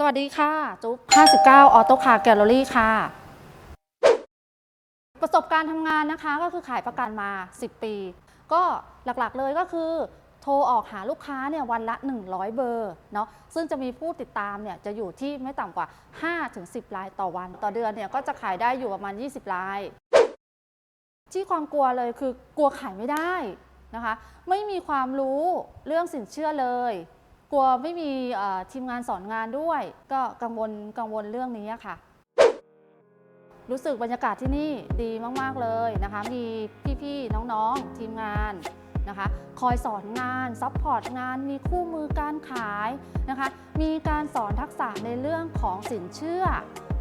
สวัสดีค่ะ จุ๊บ 59 ออโต้คาร์แกลเลอรี่ค่ะ ประสบการณ์ทำงานนะคะก็คือขายประกันมา 10 ปี ก็หลักๆเลยก็คือ โทรออกหาลูกค้าเนี่ยวันละ 100 เบอร์เนาะซึ่งจะมีผู้ติดตามเนี่ยจะอยู่ที่ไม่ต่ำกว่า 5-10 รายต่อวัน ต่อเดือนเนี่ยก็จะขายได้อยู่ประมาณ 20 ราย ที่ความกลัวเลยคือกลัวขายไม่ได้นะคะ ไม่มีความรู้เรื่องสินเชื่อเลย กลัวไม่มีทีมงานสอนงานด้วย ก็กังวลกังวลเรื่องนี้ค่ะ รู้สึกบรรยากาศที่นี่ดีมาก ๆ เลยนะคะ มีพี่ๆน้องๆทีมงานนะคะ คอยสอนงานซัพพอร์ตงาน มีคู่มือการขายนะคะ มีการสอนทักษะในเรื่องของสินเชื่อ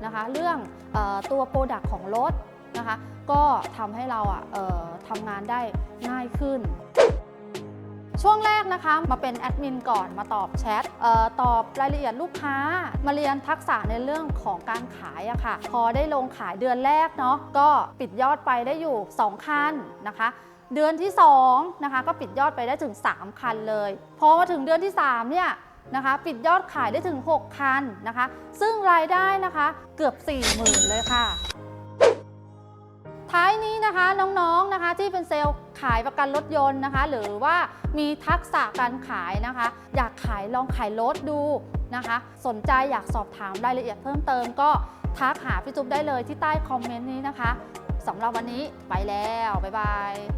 นะคะ เรื่องออตัวโปรดักของรถนะคะ ก็ทำให้เราอะเอ่อทำงานได้ง่ายขึ้น ช่วงแรกนะคะมาเป็นแอดมินก่อนมาตอบแชทตอบรายละเอียดลูกค้า มาเรียนทักษะในเรื่องของการขายอะค่ะ พอได้ลงขายเดือนแรกเนาะก็ปิดยอดไปได้อยู่ 2 คันนะคะเดือนที่2นะคะก็ปิดยอดไปได้ถึง 3 คันเลย พอมาถึงเดือนที่ 3 เนี่ยนะคะปิดยอดขายได้ถึง 6 คันนะคะ ซึ่งรายได้นะคะเกือบ 40,000 เลยค่ะ ท้ายนี้นะคะน้องๆนะคะที่เป็นเซลล์ขายประกันรถยนต์นะคะ หรือว่ามีทักษะการขายนะคะ อยากขายลองขายรถดูนะคะ สนใจอยากสอบถามรายละเอียดเพิ่มเติมก็ทักหาพี่จุ๊บได้เลยที่ใต้คอมเมนต์นี้นะคะสำหรับวันนี้ไปแล้ว บ๊ายบาย